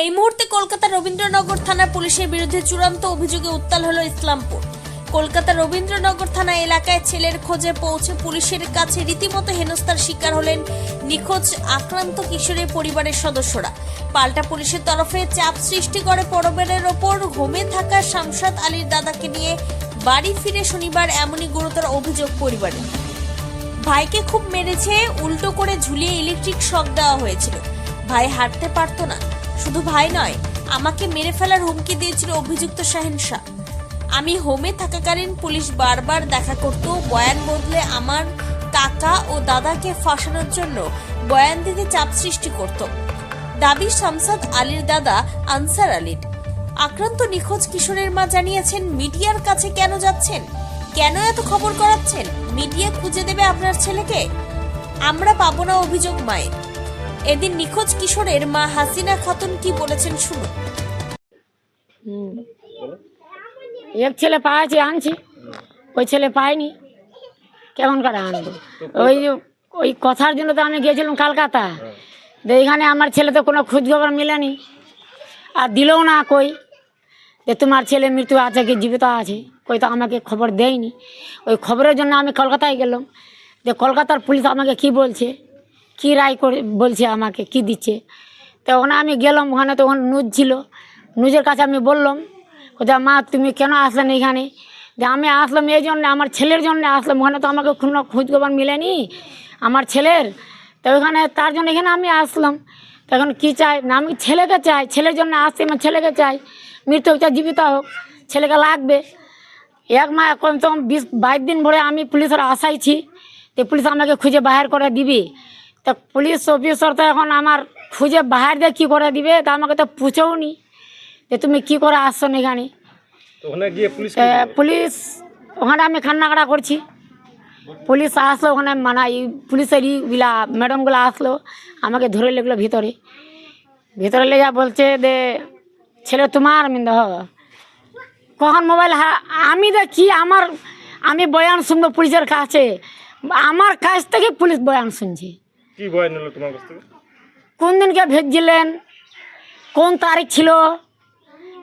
এই মুহূর্তে কলকাতা রবীন্দ্রনগর থানার পুলিশের বিরুদ্ধে চূড়ান্ত অভিযোগে উত্তাল হলো ইসলামপুর। কলকাতা রবীন্দ্রনগর থানা এলাকায় ছেলের খোঁজে পৌঁছে পুলিশের কাছে রীতিমতো হেনস্থার শিকার হলেন নিখোঁজ আক্রান্ত কিশোরের পরিবারের সদস্যরা। পাল্টা পুলিশের তরফে চাপ সৃষ্টি করে পরবের ওপর হোমে থাকা শামসাদ আলীর দাদাকে নিয়ে বাড়ি ফিরে শনিবার এমনই গুরুতর অভিযোগ পরিবারের ভাইকে খুব মেরেছে, উল্টো করে ঝুলিয়ে ইলেকট্রিক শক দেওয়া হয়েছিল। ভাই হাঁটতে পারতো না। শুধু ভাই নয়, আমাকে মেরে ফেলার হুমকি দিয়েছিল অভিযুক্ত শাহিন শাহ আমি হোমে থাকাকালীন পুলিশ বারবার দেখা করত বয়ান বদলে আমার কাকা ও দাদাকে ফাঁসানোর জন্য বয়ান দিতে চাপ সৃষ্টি করত। দাবি শামসাদ আলীর দাদা আনসার আলীর। আক্রান্ত নিখোঁজ কিশোরের মা জানিয়েছেন, মিডিয়ার কাছে কেন যাচ্ছেন? কেন এত খবর করাচ্ছেন? মিডিয়া খুঁজে দেবে আপনার ছেলেকে? আমরা পাবো না অভিযোগ মায়ের। এদিন নিখোঁজ কিশোরের মা হাসিনা খাতুন কি বলেছেন শুনুন। এক ছেলে পাইছি আনছি। ওই ছেলে পাইনি কেমন করে আনব? ওই ওই কথার জন্য তো আমি গিয়েছিলাম কলকাতা। এইখানে আমার ছেলে তো কোনো খোঁজ খবর মিলেনি। আর দিলেও না কই? যে তোমার ছেলে মৃত্যু আছে কি, জীবিত আছে? কই তো আমাকে খবর দেয়নি। ওই খবরের জন্য আমি কলকাতায় গেলাম। যে কলকাতার পুলিশ আমাকে কি বলছে? কি রায় করে বলছে আমাকে, কি দিচ্ছে? তো ওখানে আমি গেলাম, ওখানে তো ওখানে নুজ ছিল। নুজের কাছে আমি বললাম কোথায় মা, তুমি কেন আসলেন এখানে? যে আমি আসলাম এই জন্য, আমার ছেলের জন্য আসলাম। ওখানে তো আমাকে কোনো খোঁজ খবর মিলেনি, আমার ছেলের। তো ওখানে তার জন্য এখানে আমি আসলাম। তখন কি চাই? না, আমি ছেলেকে চাই, ছেলের জন্য আসছি, আমার ছেলেকে চাই। মৃত্যু হোক, চাই জীবিত হোক, ছেলেকে লাগবে। এক মাস কমসে কম বিশ, বাইশ দিন ভরে আমি পুলিশের আশাইছি তো পুলিশ আমাকে খুঁজে বাহির করে দিবি। তা পুলিশ অফিসার তো এখন আমার খুঁজে বাহির দিয়ে কী করে দিবে? তা আমাকে তো পুছেও নি যে তুমি কি করে আসছো না এখানে? পুলিশ ওখানে আমি কান্নাকাটা করছি। পুলিশ আসলো ওখানে মানে এই পুলিশের ইগুলা ম্যাডামগুলো আসলো আমাকে ধরে লেগলো ভিতরে। ভিতরে লেগে বলছে যে ছেলে তোমার দেখ কখন মোবাইল আমি দেখি আমার আমি বয়ান শুনব পুলিশের কাছে? আমার কাছ থেকে পুলিশ বয়ান শুনছে। কি বয়ান নিল তোমার কাছ থেকে? কোন দিনকে ভেজছিলেন কোন তারিখ ছিল?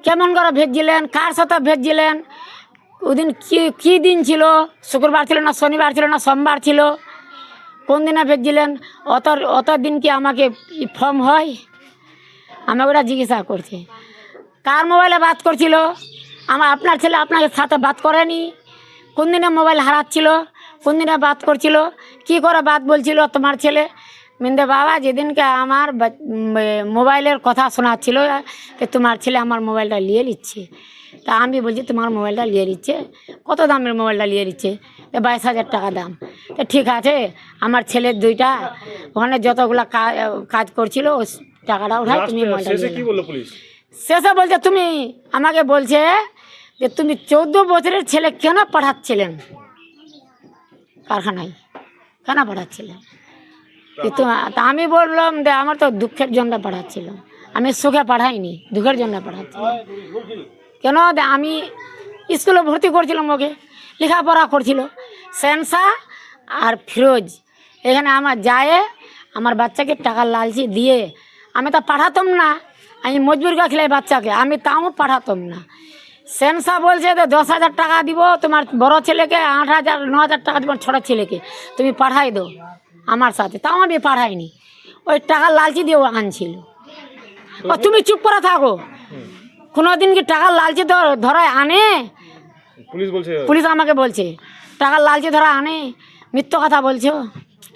কেমন করে ভেজছিলেন কার সাথে ভেজছিলেন ওদিন কি, কী দিন ছিল? শুক্রবার ছিল না শনিবার ছিল না সোমবার ছিল? কোন দিনে ভেজছিলেন অত অত দিন কি আমাকে ফর্ম হয়? আমাকে ওরা জিজ্ঞাসা করছে। কার মোবাইলে বাদ করছিল? আমার, আপনার ছেলে আপনার সাথে বাদ করেনি। কোন দিনে মোবাইল হারাচ্ছিল? কোন দিনে বাদ করছিল? কি করে বাদ বলছিল তোমার ছেলে? মিন্দে বাবা যেদিনকে আমার মোবাইলের কথা শোনাচ্ছিল যে তোমার ছেলে আমার মোবাইলটা নিয়ে নিচ্ছে। তা আমি বলছি তোমার মোবাইলটা নিয়ে নিচ্ছে? কত দামের মোবাইলটা নিয়ে নিচ্ছে? বাইশ হাজার টাকা দাম। তো ঠিক আছে আমার ছেলের দুইটা ওখানে যতগুলো কাজ করছিল ওই টাকাটা উঠাই তুমি শেষে বলছে তুমি আমাকে বলছে যে তুমি চৌদ্দ বছরের ছেলে কেন পাঠাচ্ছিলেন? কারখানায়। কেন পাঠাচ্ছিলেন? কিন্তু আমি বললাম যে আমার তো দুঃখের জন্য পাঠাচ্ছিল আমি সুখে পাঠাইনি দুঃখের জন্য পাঠাচ্ছিলাম কেন? দে আমি স্কুলে ভর্তি করছিলাম ওকে, লেখাপড়া করছিল, সেন্সা আর ফিরোজ। এখানে আমার যায়, আমার বাচ্চাকে টাকা লালচি দিয়ে। আমি তো পাঠাতাম না, আমি মজবুর করে খেলাই বাচ্চাকে, আমি তাও পাঠাতাম না। সেন্সা বলছে যে দশ হাজার টাকা দিব, তোমার বড় ছেলেকে আট হাজার, ন হাজার টাকা দিব, ছোটো ছেলেকে, তুমি পাঠাই দাও। আমার সাথে তাও আমি পাঠাইনি ওই টাকা লালচি দিয়ে ও আনছিল। ও তুমি চুপ করে থাকো। কোনো দিন কি টাকা লালচি ধর- ধরায় আনে? পুলিশ বলছে। পুলিশ আমাকে বলছে টাকা লালচি ধরা আনে মিথ্য কথা বলছো?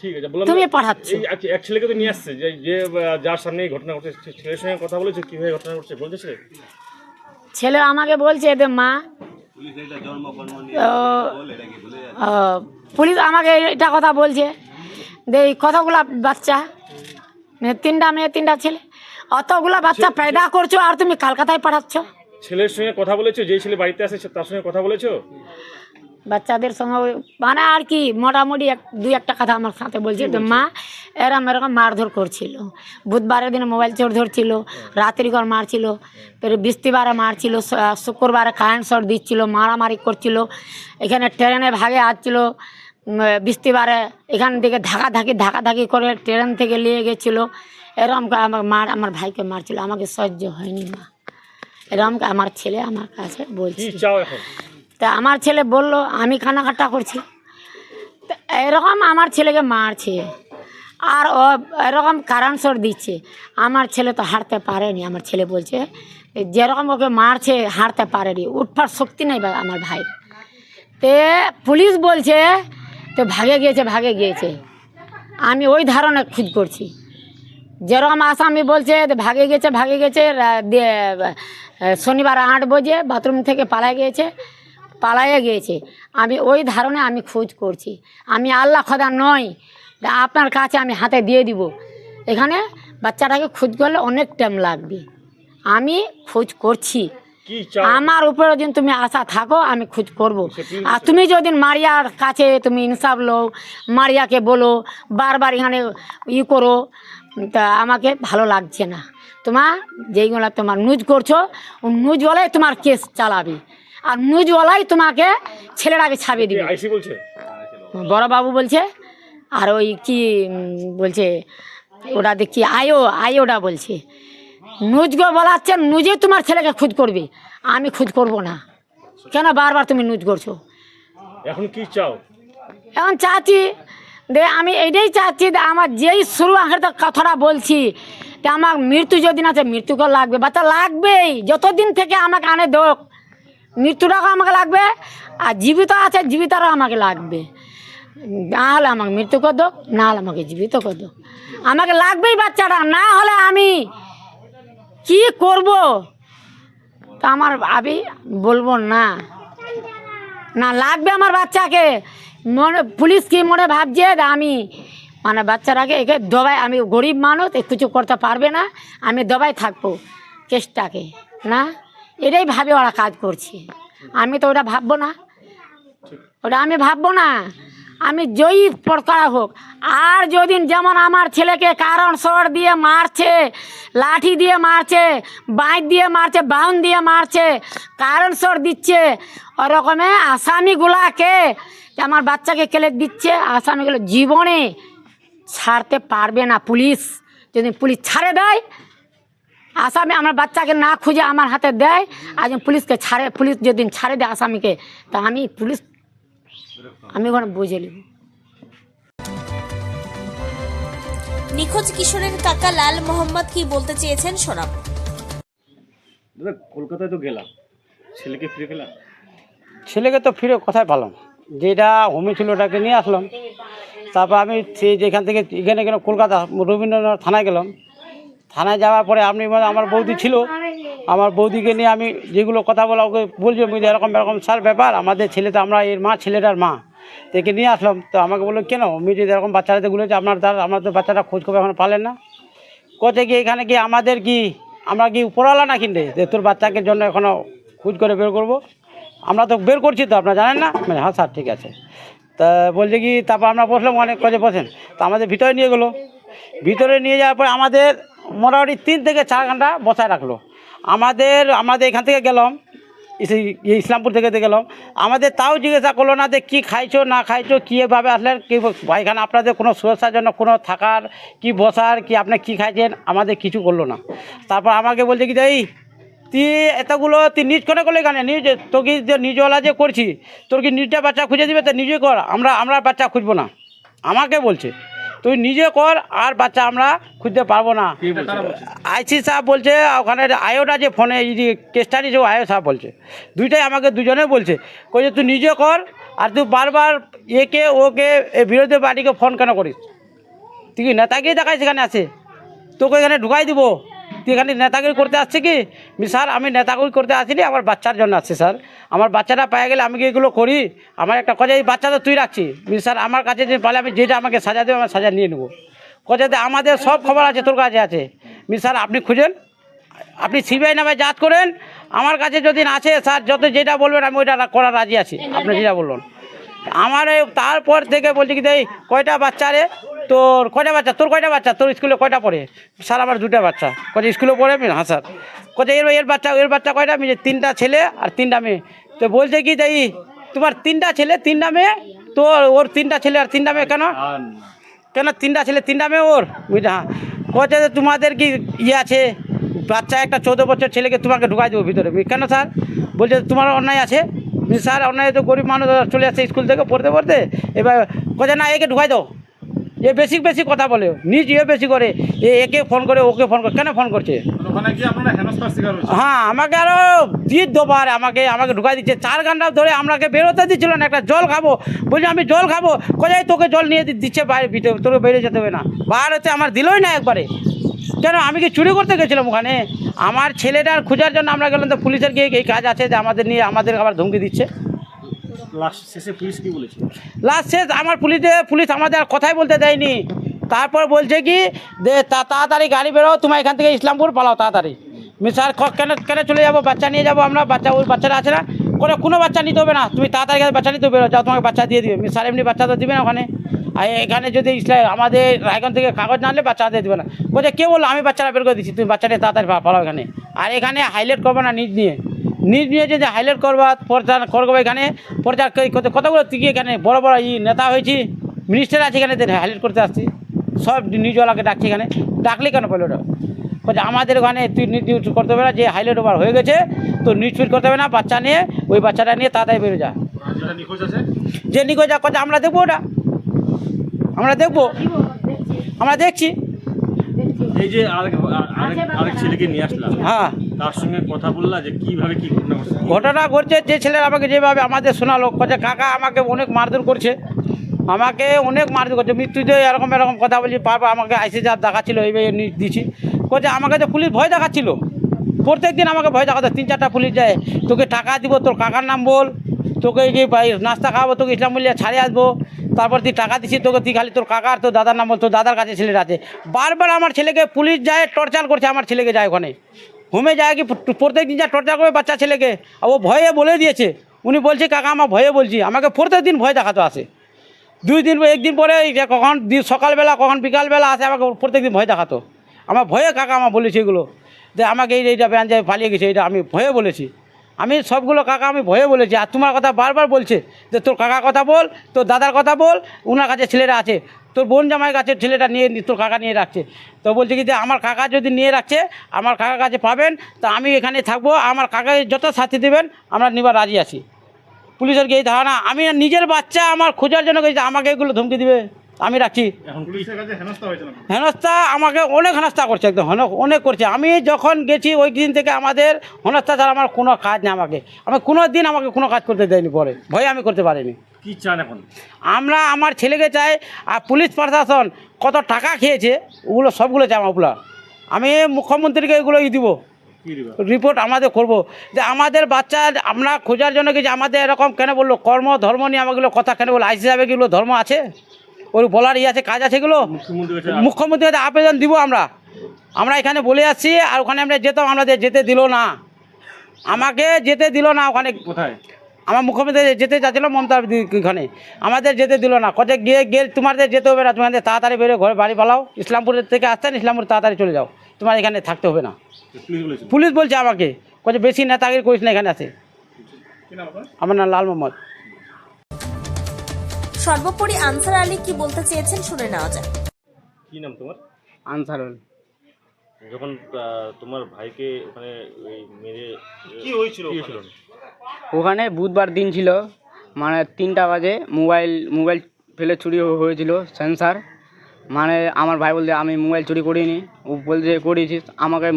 ঠিক আছে বললাম তুমি পাঠাচ্ছ। এক- এক ছেলেকে তো নিয়ে আসছে যে যে যার সামনে ঘটনা ঘটছে ছেলের সঙ্গে কথা বলেছে কীভাবে ঘটনা ঘটছে বলছে ছেলে আমাকে বলছে যে মা পুলিশ আমাকে এটা কথা বলছে এই কতগুলা বাচ্চা? মানে তিনটা মেয়ে তিনটা ছেলে। অতগুলা বাচ্চা পয়দা করছ আর তুমি কলকাতায় পাঠাচ্ছ? ছেলের সঙ্গে কথা বলেছ? যে ছেলে বাড়িতে আসে তার সঙ্গে কথা বলেছ? বাচ্চাদের সঙ্গে মানে আর কি মোটামুটি এক দুই একটা কথা আমার সাথে বলছে? যে মা এরম এরকম মারধর করছিল। বুধবারের দিনে মোবাইল চোর ধরছিল রাত্রি ঘর মারছিল ফের বৃষ্টিবারে মারছিল শুক্রবারে কারেন্ট শট দিচ্ছিল মারামারি করছিল এখানে ট্রেনে ভাগে আসছিল বৃষ্টিবারে এখান থেকে ধাকা ধাকি ধাকা ধাকি করে ট্রেন থেকে নিয়ে গেছিল। এরম আমার মার আমার ভাইকে মারছিল। আমাকে সহ্য হয়নি মা। এরম আমার ছেলে আমার কাছে বলছে। তা আমার ছেলে বলল আমি কান্নাকাটা করছি। তা এরকম আমার ছেলেকে মারছে। আর ও এরকম কারণ সর দিচ্ছে। আমার ছেলে তো হাঁটতে পারেনি। আমার ছেলে বলছে যেরকম ওকে মারছে হাঁটতে পারেনি। উঠবার শক্তি নেই আমার ভাই। তে পুলিশ বলছে তো ভাগে গিয়েছে ভাগে গিয়েছে। আমি ওই ধারণা খুঁজ করছি। যেরকম আসামি বলছে ভাগে গেছে ভাগে গেছে শনিবার আট বজে বাথরুম থেকে পালাই গিয়েছে পালাইয়ে গিয়েছে। আমি ওই ধারণে আমি খোঁজ করছি। আমি আল্লাহ খোদা নই আপনার কাছে আমি হাতে দিয়ে দিব। এখানে বাচ্চাটাকে খোঁজ করলে অনেক টাইম লাগবে। আমি খোঁজ করছি। আমার উপরে যদি তুমি আশা থাকো আমি খোঁজ করব। আর তুমি যদি মারিয়ার কাছে তুমি ইনসাফ লো মারিয়াকে বলো বারবার এখানে ই করো তা আমাকে ভালো লাগছে না। তোমার যেইগুলো তোমার নিউজ করছ ও নিউজওয়ালাই তোমার কেস চালাবে। আর নিউজওয়ালাই তোমাকে ছেলেটাকে ছাপিয়ে দিবে। বড়বাবু বলছে? আর ওই কি বলছে ওটা দেখি আয়ো আয়োটা বলছে। নুজগো বলাচ্ছে নুজে তোমার ছেলেকে খুঁজ করবে। আমি খুঁজ করব না। কেন বারবার তুমি নুজ করছ? এখন কি চাও? এখন চাচ্ছি দে আমি এইটাই চাচ্ছি যে আমার যেই শুরু আখের তো কথাটা বলছি যে আমার মৃত্যু যদি না আছে মৃত্যুকে লাগবে। বাচ্চা লাগবেই যতদিন থেকে আমাকে আনে দোক মৃত্যুটাও আমাকে লাগবে আর জীবিত আছে জীবিতারও আমাকে লাগবে। না হলে আমাকে মৃত্যু কর দোক না হলে আমাকে জীবিত কর দোক। আমাকে লাগবেই বাচ্চাটা না হলে আমি কি করব? তা আমার আমি বলব না। না, লাগবে আমার বাচ্চাকে। মনে, পুলিশ কি মনে ভাবছে আমি মানে বাচ্চাটাকে একে দবাই, আমি গরিব মানুষ কিছু করতে পারবে না, আমি দবাই থাকব কেসটাকে, না? এটাই ভাবে ওরা কাজ করছে। আমি তো ওটা ভাববো না। ওটা আমি ভাববো না। আমি জয়ী প্রকার হোক। আর যদি যেমন আমার ছেলেকে কারণ সর দিয়ে মারছে, লাঠি দিয়ে মারছে, বাইক দিয়ে মারছে বাউন দিয়ে মারছে, কারণ সর দিচ্ছে, ওরকমে আসামিগুলাকে আমার বাচ্চাকে কেলে দিচ্ছে, আসামিগুলো জীবনে ছাড়তে পারবে না পুলিশ। যদি পুলিশ ছাড়ে দেয়, আসামি আমার বাচ্চাকে না খুঁজে আমার হাতে দেয়, আর যদি পুলিশকে ছাড়ে, পুলিশ যেদিন ছাড়ে দেয় আসামিকে, তা আমি পুলিশ আমি ওখানে বুঝে নেব। নিখোঁজ কিশোরের কাকা লাল মোহাম্মদ কি বলতে চেয়েছেন শোনাব দাদা কলকাতায় তো গেলাম। ছেলেকে ফিরে পেলাম ছেলেকে তো ফিরে কোথায় পেলাম যেটা হোমে ছিল ওটাকে নিয়ে আসলাম। তারপর আমি সেই যেখান থেকে এখানে গেলাম কলকাতা রবীন্দ্রনাথ থানায় গেলাম। থানায় যাওয়ার পরে আপনি মানে আমার বৌদি ছিল। আমার বৌদিকে নিয়ে আমি যেগুলো কথা বলা ওকে বলছি এরকম এরকম স্যার ব্যাপার। আমাদের ছেলে তো আমরা এর মা ছেলেটার মা। তো একে নিয়ে আসলাম। তো আমাকে বলল, কেন? যদি এরকম বাচ্চাদেরগুলো আপনার দ্বার আমাদের বাচ্চাটা খোঁজ খবর এখন পালেন না। কোথায় কি এখানে কি আমাদের কি, আমরা কি উপরওয়ালা না? কিনতে যে তোর বাচ্চাকে জন্য এখনও খোঁজ করে বের করব। আমরা তো বের করছি তো, আপনারা জানেন না? মানে হ্যাঁ স্যার, ঠিক আছে। তা বলছে কি, তারপর আমরা বসলাম অনেক কাজে, বসেন। তো আমাদের ভিতরে নিয়ে গেলো। ভিতরে নিয়ে যাওয়ার পর আমাদের মোটামুটি তিন থেকে চার ঘণ্টা বসায় রাখল। আমাদের আমাদের এখান থেকে গেলাম। ইসলামপুর থেকে গেলাম। আমাদের তাও জিজ্ঞাসা করল না যে কী খাইছো, না খাইছো কীভাবে আসলেন, কী এখানে আপনাদের কোনো সুরক্ষার জন্য কোনো থাকার, কি বসার, কি আপনি কি খাইছেন, আমাদের কিছু করল না। তারপর আমাকে বলছে কি এই তুই এতগুলো তুই নিজ করে করলে এখানে নিজ তোকে যে নিজওয়ালা যে করছি, তোর কি নিজটা বাচ্চা খুঁজে দিবে? তো নিজে কর, আমরা আমরা বাচ্চা খুঁজবো না। আমাকে বলছে। তুই নিজে কর আর বাচ্চা আমরা খুঁজতে পারব না। আইসি সাহেব বলছে ওখানে আয়োটা যে ফোনে এই যে কেসটা নিয়েছে ও আয়ো সাহেব বলছে দুইটাই আমাকে দুজনে বলছে। কইছে তুই নিজে কর আর তুই বারবার একে ওকে এই বিরোধী পার্টিকে ফোন কেন করিস? তুই নেতাকেই দেখায় দেখাই সেখানে আছে। তোকে এখানে ঢুকাই দিব। তুই এখানে নেতাগিরি করতে আসছে কি? স্যার, আমি নেতাগিরি করতে আসিনি, আমার বাচ্চার জন্য আসছি, স্যার। আমার বাচ্চাটা পেয়ে গেলে আমি কি এগুলো করি? আমার একটা কথা এই বাচ্চা তো তুই রাখছি। স্যার, আমার কাছে যে পালে আমি যেটা আমাকে সাজা দেবে আমার সাজা নিয়ে নেব। কথাতে আমাদের সব খবর আছে, তোর কাছে আছে। স্যার, আপনি খুঁজেন। আপনি সিবিআই নামে যাচ করেন। আমার কাছে যদি আছে স্যার, যত যেটা বলবেন, আমি ওইটা করার রাজি আছি। আপনি যেটা বললেন আমার তারপর থেকে বলছি কি কয়টা বাচ্চা রে? তোর কয়টা বাচ্চা? তোর কয়টা বাচ্চা? তোর স্কুলে কয়টা পড়ে? স্যার আমার দুটা বাচ্চা। কত স্কুলে পড়ে? আমি হ্যাঁ স্যার। কত এর এর বাচ্চা এর বাচ্চা কয়টা? আমি যে তিনটা ছেলে আর তিনটা মেয়ে। তো বলছে কি এই তোমার তিনটা ছেলে তিনটা মেয়ে? তোর ওর তিনটা ছেলে আর তিনটা মেয়ে কেন? কেন তিনটা ছেলে তিনটা মেয়ে ওর? বুঝলি? হ্যাঁ। যে তোমাদের কি ইয়ে আছে? বাচ্চা একটা চৌদ্দ বছর ছেলেকে তোমাকে ঢুকাই দেবো ভিতরে। কেন স্যার? বলছে তোমার অন্যায় আছে? স্যার অন্যায় তো গরিব মানুষ চলে আসছে স্কুল থেকে পড়তে পড়তে। এবার কোথায় না একে ঢুকাই দাও। এ বেশি বেশি কথা বলে নিজ ইয়ে বেশি করে এ একে ফোন করে ওকে ফোন করে কেন ফোন করছে? হ্যাঁ আমাকে আরও দিয়ে দোবার আমাকে আমাকে ঢুকাই দিচ্ছে। চার ঘণ্টা ধরে আমাকে বেরোতে দিচ্ছিল না একটা জল খাব। বলছি আমি জল খাব। কোথায় তোকে জল নিয়ে দিচ্ছে বাইরে ভিতরে তোকে বেরিয়ে যেতে হবে না। বার হচ্ছে আমার দিলই না একবারে। কেন আমি কি চুরি করতে গেছিলাম ওখানে? আমার ছেলেটার খোঁজার জন্য আমরা গেলাম তো পুলিশের গিয়ে এই কাজ আছে যে আমাদের নিয়ে আমাদের আবার ধমকি দিচ্ছে। লাস্ট শেষে আমার পুলিশে, পুলিশ আমাদের আর কথাই বলতে দেয়নি। তারপর বলছে কি, যে তাড়াতাড়ি গাড়ি বেরো, তোমার এখান থেকে ইসলামপুর পালাও তাড়াতাড়ি। স্যার কেন কেন চলে যাব? বাচ্চা নিয়ে যাব আমরা, বাচ্চা, ওই বাচ্চাটা আছে না? কোনো কোনো বাচ্চা নিতে হবে না, তুমি তাড়াতাড়ি বাচ্চা নিতে বেরো, যাও, তোমাকে বাচ্চা দিয়ে দিবে। আমি স্যার এমনি বাচ্চা তো দিবে না ওখানে। আর এখানে যদি ইসলাম আমাদের রায়গঞ্জ থেকে কাগজ না আনলে বাচ্চা দিয়ে দিবে না। বলছে, কে বলল? আমি বাচ্চাটা বের করে দিচ্ছি, তুমি বাচ্চা নিয়ে তাড়াতাড়ি পালাও এখানে। আর এখানে হাইলাইট করবে না, নিজ নিয়ে। নিজ নিয়ে যে হাইলাইট করবা প্রচার করব এখানে প্রচার কতগুলো তুই এখানে বড় বড় ই নেতা হয়েছি মিনিস্টার আছে এখানে হাইলাইট করতে আসছি সব নিজওয়ালাকে ডাকছি এখানে। ডাকলে কেন পেল ওটা আমাদের ওখানে তুই নিউজ নিউজ করতে হবে না যে হাইলাইট ওভার হয়ে গেছে তো নিউজ ফিট করতে হবে না বাচ্চা নিয়ে ওই বাচ্চাটা নিয়ে তাড়াতাড়ি বেরো যা। যেটা নিখোঁজ যে যা কথা আমরা দেখব ওটা। আমরা দেখব। আমরা দেখছি। এই যে আরেক আরেক আরেক ছেলেকে নিয়ে আসলাম। হ্যাঁ। তার সঙ্গে কথা বললা যে কীভাবে কি ঘটনা ঘটছে? যে ছেলেরা আমাকে যেভাবে আমাদের শোনালো যে কাকা আমাকে অনেক মারধর করছে, আমাকে অনেক মারধর করছে মৃত্যুতে এরকম এরকম কথা বলছি, বারবার আমাকে আইসে যা দেখাচ্ছিল, এইভাবে দিচ্ছি বলছে আমাকে তো পুলিশ ভয় দেখাচ্ছিল। প্রত্যেক দিন আমাকে ভয় দেখাতো, তিন চারটা পুলিশ যায়, তোকে টাকা দিব, তোর কাকার নাম বল, তোকে যে নাস্তা খাওয়াবো তোকে ইসলাম বলিয়া ছাড়ে আসব, তারপর তুই টাকা দিচ্ছি তোকে তুই খালি তোর কাকার, তোর দাদার নাম বল, তোর দাদার কাছে ছেলেরা আছে। বারবার আমার ছেলেকে পুলিশ যায়, টর্চার করছে আমার ছেলেকে যায় ওখানে। হোমে যায় কি? প্রত্যেক দিন যা টর্চা করবে বাচ্চা ছেলেকে, আর ও ভয়ে বলে দিয়েছে। উনি বলছে, কাকা, আমার ভয়ে বলছি। আমাকে প্রত্যেক দিন ভয় দেখাতো আসে। দুই দিন একদিন পরে কখন সকালবেলা, কখন বিকালবেলা আসে, আমাকে প্রত্যেক দিন ভয় দেখাতো। আমার ভয়ে কাকা, আমার বলেছে এগুলো। যে আমাকে এই এইটা ব্যান যায় পালিয়ে গেছে এটা আমি ভয়ে বলেছি। আমি সবগুলো কাকা আমি ভয়ে বলেছি, আর তোমার কথা বারবার বলছে যে তোর কাকার কথা বল, তোর দাদার কথা বল ওনার কাছে ছেলেরা আছে, তোর বোন জামাই কাছে ছেলেটা নিয়ে তোর কাকা নিয়ে রাখছে। তো বলছে কি যে আমার কাকা যদি নিয়ে রাখছে, আমার কাকার কাছে পাবেন, তা আমি এখানে থাকব, আমার কাকাকে যত সাথী দেবেন, আমরা নিবার রাজি আছি। পুলিশের এই ধারণা? আমি নিজের বাচ্চা, আমার খোঁজার জন্য গেছি, আমাকে এগুলো ধমকি দিবে। আমি রাখছি এখন হেনস্থা আমাকে অনেক হেনস্থা করছে একদম অনেক অনেক করছে। আমি যখন গেছি ওই দিন থেকে আমাদের হেনস্থা ছাড়া আমার কোনো কাজ নেই আমাকে। আমি কোনো দিন আমাকে কোনো কাজ করতে দেয়নি পরে। ভয় আমি করতে পারিনি। কি চান এখন? আমরা আমার ছেলেকে চাই আর পুলিশ প্রশাসন কত টাকা খেয়েছে ওগুলো সবগুলো চাই ওগুলো আমি মুখ্যমন্ত্রীকে এগুলো ই দিব। রিপোর্ট আমাদের করব। যে আমাদের বাচ্চা আমরা খোঁজার জন্য কি যে আমাদের এরকম কেন বলল? কর্ম ধর্ম নিয়ে আমাগুলো কথা কেন বলল? আইসি সাহেবের কিগুলো ধর্ম আছে? ওর বলার ইয়ে আছে কাজ আছে এগুলো? মুখ্যমন্ত্রী কাছে আবেদন। দিব আমরা। আমরা এখানে বলে আসছি আর ওখানে আমরা যেতাম আমাদের যেতে দিল না। আমাকে যেতে দিল না ওখানে। কোথায়? আমার মুখ্যমন্ত্রী যেতে চাচ্ছিল মমতা ওখানে। আমাদের যেতে দিল না। কোথায় গিয়ে গিয়ে তোমাদের যেতে হবে না তোমাদের তাড়াতাড়ি বেরো ঘরে বাড়ি পালাও। ইসলামপুরের থেকে আসতেন ইসলামপুর তাড়াতাড়ি চলে যাও। তোমার এখানে থাকতে হবে না। পুলিশ বলছে। আমাকে। কোথায় বেশি নেতাগিরি করিস না এখানে আছে। আমার নাম লাল মোহাম্মদ। সর্বোপরি আনসার আলী কি বলতে চেয়েছেন শুনে নেওয়া যাক। কি নাম তোমার? আনসারুল যখন আহ, তোমার ভাইকে ওখানে ওই মেরে কি হয়েছিল কি ওখানে? বুধবার দিন ছিল মানে তিনটা বাজে মোবাইল মোবাইল ফেলে চুরি হ- হয়েছিল সেন্সার। মানে আমার ভাই বলতে আমি মোবাইল চুরি করিনি। ও বলছে করেছিস। আমাকে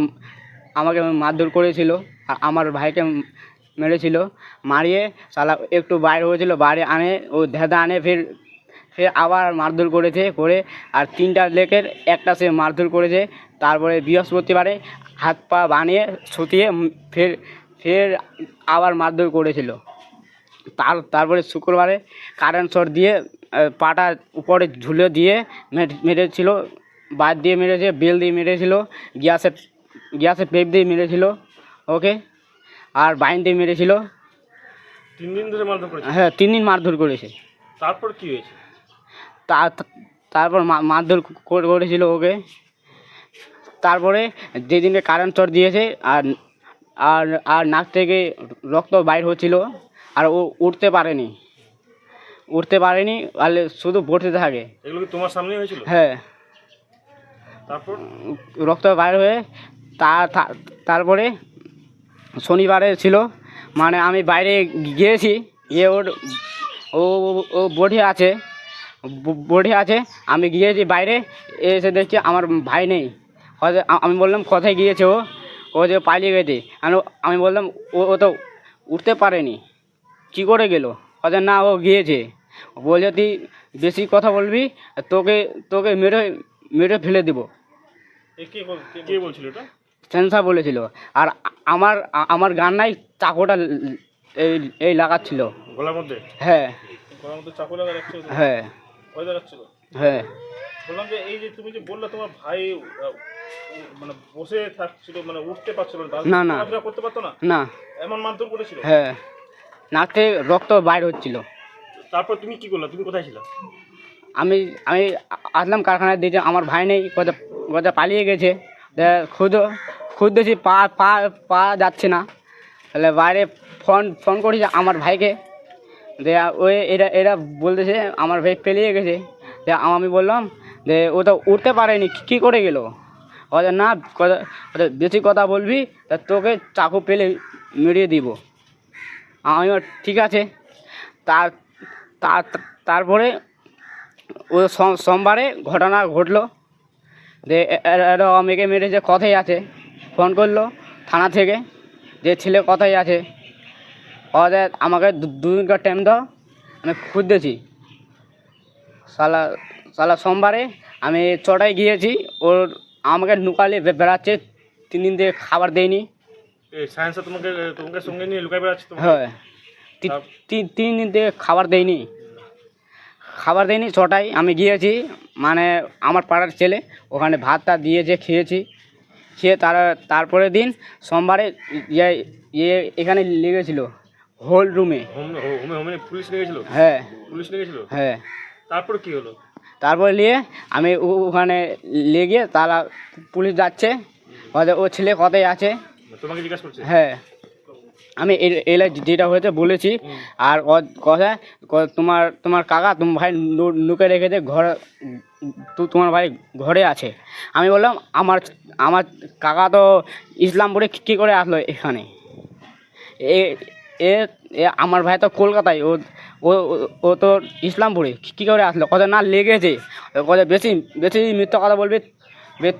আমাকে মারধর করেছিল আর আমার ভাইকে মেরেছিল, মারিয়ে সালা একটু বাইরে হয়েছিল, বাইরে আনে ও ধেদা আনে, ফের ফের আবার মারধর করেছে, করে আর তিনটা লেকের একটা সে মারধর করেছে, তারপরে বৃহস্পতিবারে হাত পা বানিয়ে উম, ফের ফের আবার মারধর করেছিল। তার, তারপরে শুক্রবারে কারেন্ট শট দিয়ে পাটা উপরে ঝুলে দিয়ে মেরে- মেরেছিল, বাদ দিয়ে মেরেছে, বেল দিয়ে মেরেছিল, গ্যাসের গ্যাসের পেপ দিয়ে মেরেছিল, ওকে? আর বাইন দিয়ে মেরেছিল। তিন দিন ধরে মারধর করেছে? হ্যাঁ তিন দিন মারধর করেছে। তারপর কি হয়েছে? তারপর মারধর করে- করেছিল ওকে। তারপরে যেদিনকে কারেন্ট চট দিয়েছে আর আর আর নাক থেকে রক্ত বাইর হচ্ছিল আর ও উঠতে পারেনি। উঠতে পারেনি আর শুধু পড়তে থাকে। এগুলো কি তোমার সামনেই হয়েছিল? হ্যাঁ। তারপর? রক্ত বাইর হয়ে তারপরে শনিবারে ছিল। মানে আমি বাইরে গিয়েছি, গিয়ে ওর ও ও বডি আছে। বডি আছে, আমি গিয়েছি বাইরে, এসে দেখছি আমার ভাই নেই। আমি বললাম, কোথায় গিয়েছে ও? ও যে পালিয়ে গেছে। আমি বললাম, ও ও তো উঠতে পারেনি। কী করে গেল? হয়তো না, ও গিয়েছে। বলছে, তুই বেশি কথা বলবি, তোকে তোকে মেরে মেরে ফেলে দেবো। সেন্সার বলেছিল। আর আমার আমার গান্নায় চাকুটা এই এই লাগাচ্ছিল। গলার মধ্যে? হ্যাঁ। গলার মধ্যে চাকু লাগা হ্যাঁ। ভয় দেখাচ্ছিল? হ্যাঁ। বললাম যে এই যে তুমি যে বললে তোমার ভাই মানে বসে থাকছিল মানে উঠতে পারছিল না না, না। করতে পারতো না? না। এমন মারধর করেছিল? হ্যাঁ। নাকতে রক্ত বাইর হচ্ছিল। তারপর তুমি কি করলে? তুমি কোথায় ছিল? আমি আমি আসলাম কারখানায় দিয়েছি আমার ভাই নেই কোথায় কোথায় পালিয়ে গেছে। তা খুদ পা পা পা যাচ্ছে না। তাহলে বাইরে ফোন ফোন করেছি আমার ভাইকে। যে ওই এরা এরা বলতেছে, আমার ভাই পেলিয়ে গেছে। যে আমি বললাম যে ও তো উঠতে পারেনি, কী করে গেল? ওদের না, কথা বেশি কথা বলবি, তা তোকে চাকু পেলে মেরিয়ে দিব। আমি ঠিক আছে। তার তার, তারপরে ও সোমবারে ঘটনা ঘটলো। যে এরা মেয়েকে মেরেছে কথাই আছে। ফোন করল থানা থেকে যে ছেলে কথাই আছে। ওদের আমাকে দু- দুদিনকার টাইম দাও আমি খুঁজতেছি সালা সালা সোমবারে আমি চটায় গিয়েছি ওর আমাকে নুকালে বেড়াচ্ছে তিন দিন থেকে খাবার দেয়নি। তোমাকে তোমাকে সঙ্গে নিয়ে বেড়াচ্ছে হ্যাঁ। তিন দিন থেকে খাবার দেয়নি। খাবার দেয়নি ছটায় আমি গিয়েছি মানে আমার পাড়ার ছেলে ওখানে ভাত টাত দিয়েছে খেয়েছি। খেয়ে তার তারপরের দিন সোমবারে ইয়ে ইয়ে এখানে লেগেছিল হোল রুমে। পুলিশ হ্যাঁ। পুলিশ হ্যাঁ। তারপর কি হলো? তারপরে নিয়ে আমি ওখানে লেগে তারা পুলিশ যাচ্ছে ও ছেলে কথাই আছে? তোমাকে জিজ্ঞাসা করছে? হ্যাঁ। আমি এ- এলে যেটা হয়েছে বলেছি। আর কথা তোমার তোমার কাকা তোমার ভাই নু- নুকে রেখেছে ঘরে তো তোমার ভাই ঘরে আছে। আমি বললাম আমার আমার কাকা তো ইসলামপুরে কী করে আসলো এখানে? এ এ আমার ভাই তো কলকাতায় ও ও তো ইসলামপুরে কী করে আসলো? কথা না লেগেছে। কথা বেশি বেশি মিথ্যা কথা বলবে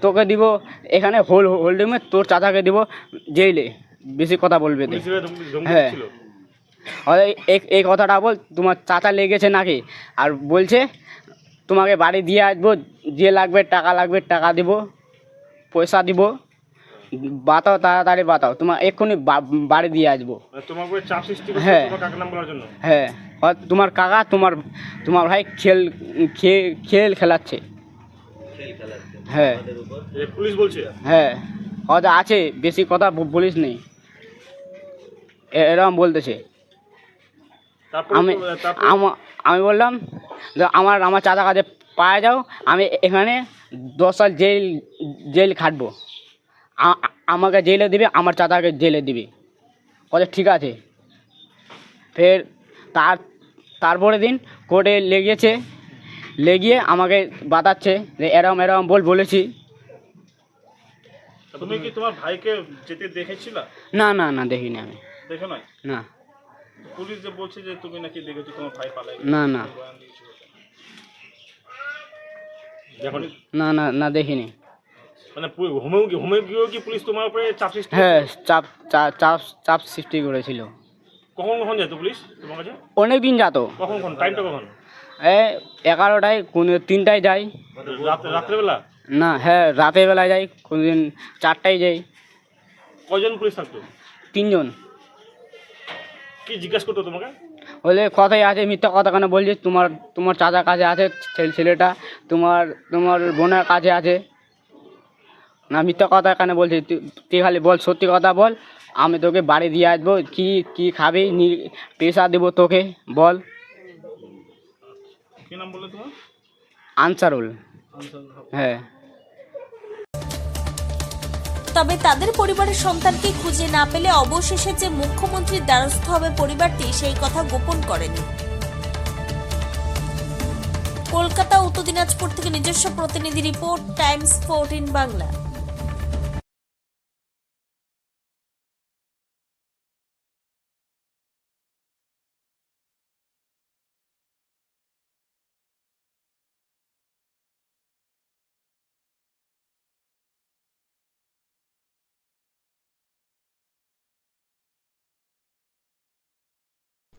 তোকে দিব এখানে হোল হোল্ডিংয়ে তোর চাচাকে দিব জেলে বেশি কথা বলবে হ্যাঁ। এই- কথাটা বল তোমার চাচা লেগেছে নাকি? আর বলছে তোমাকে বাড়ি দিয়ে আসব যে লাগবে টাকা লাগবে টাকা দিব পয়সা দিব। বাতাও তাড়াতাড়ি বাতাও তোমার এক্ষুনি বা- বাড়ি দিয়ে আসব। হ্যাঁ। তোমার কাকার নাম বলার জন্য? হ্যাঁ। তোমার কাকা তোমার তোমার ভাই খেল খেল খেল খেলাচ্ছে। হ্যাঁ। পুলিশ বলছে? হ্যাঁ। হয়তো আছে বেশি কথা বলিস নেই। এরকম বলতেছে। আমি আমা- বললাম যে আমার আমার চাচা কাছে পায়ে যাও আমি এখানে দশ সাল জেল জেল খাটবো। আমাকে জেলে দিবে আমার চাচাকে জেলে দিবে। বলে ঠিক আছে। ফের তার তারপরে দিন কোর্টে লেগেছে লেগিয়ে আমাকে বাতাচ্ছে যে এরম এরম বল বলেছি। তুমি কি তোমার ভাইকে যেতে দেখেছিলা? না না না দেখিনি আমি। দেখো নাই? না। পুলিশ যে বলছে যে তুমি নাকি দেখেছ তোমার ভাই পালাই না না। দেখো না? না না দেখিনি। মানে পু- হোমেও গিয়ে হোমে গিয়েও কি পুলিশ তোমার উপরে চাপ সৃষ্টি হ্যাঁ? চাপ চাপ চাপ সৃষ্টি করেছিল। কখন কখন যেত পুলিশ তোমার কাছে? অনেক দিন যেত। কখন কখন? টাইমটা কখন? এই এগারোটায় কোনো তিনটায় যাই। রাত্রেবেলা? না হ্যাঁ রাতের বেলায় যাই কোনোদিন চারটায় যাই। কজন পুলিশ থাকতো? তিনজন। কি জিজ্ঞাসা করতো তোমাকে? বলে কথাই আছে মিথ্যা কথা কেন বলছি তোমার তোমার চাচার কাছে আছে ছেলে- ছেলেটা। তোমার তোমার বোনের কাছে আছে। না মিথ্যা কথা কেন বলছি তুই খালি বল সত্যি কথা বল। আমি তোকে বাড়ি দিয়ে আসব। কি কি খাবি? পেশা দেবো তোকে। বল। কি নাম বললে তোমার? আনসারুল। হ্যাঁ। তবে তাদের পরিবারের সন্তানকে খুঁজে না পেলে অবশেষে যে মুখ্যমন্ত্রীর দ্বারস্থ হবে পরিবারটি, সেই কথা গোপন করেনি। কলকাতা, উত্তর দিনাজপুর থেকে নিজস্ব প্রতিনিধি রিপোর্ট, টাইমস ফোরটিন বাংলা।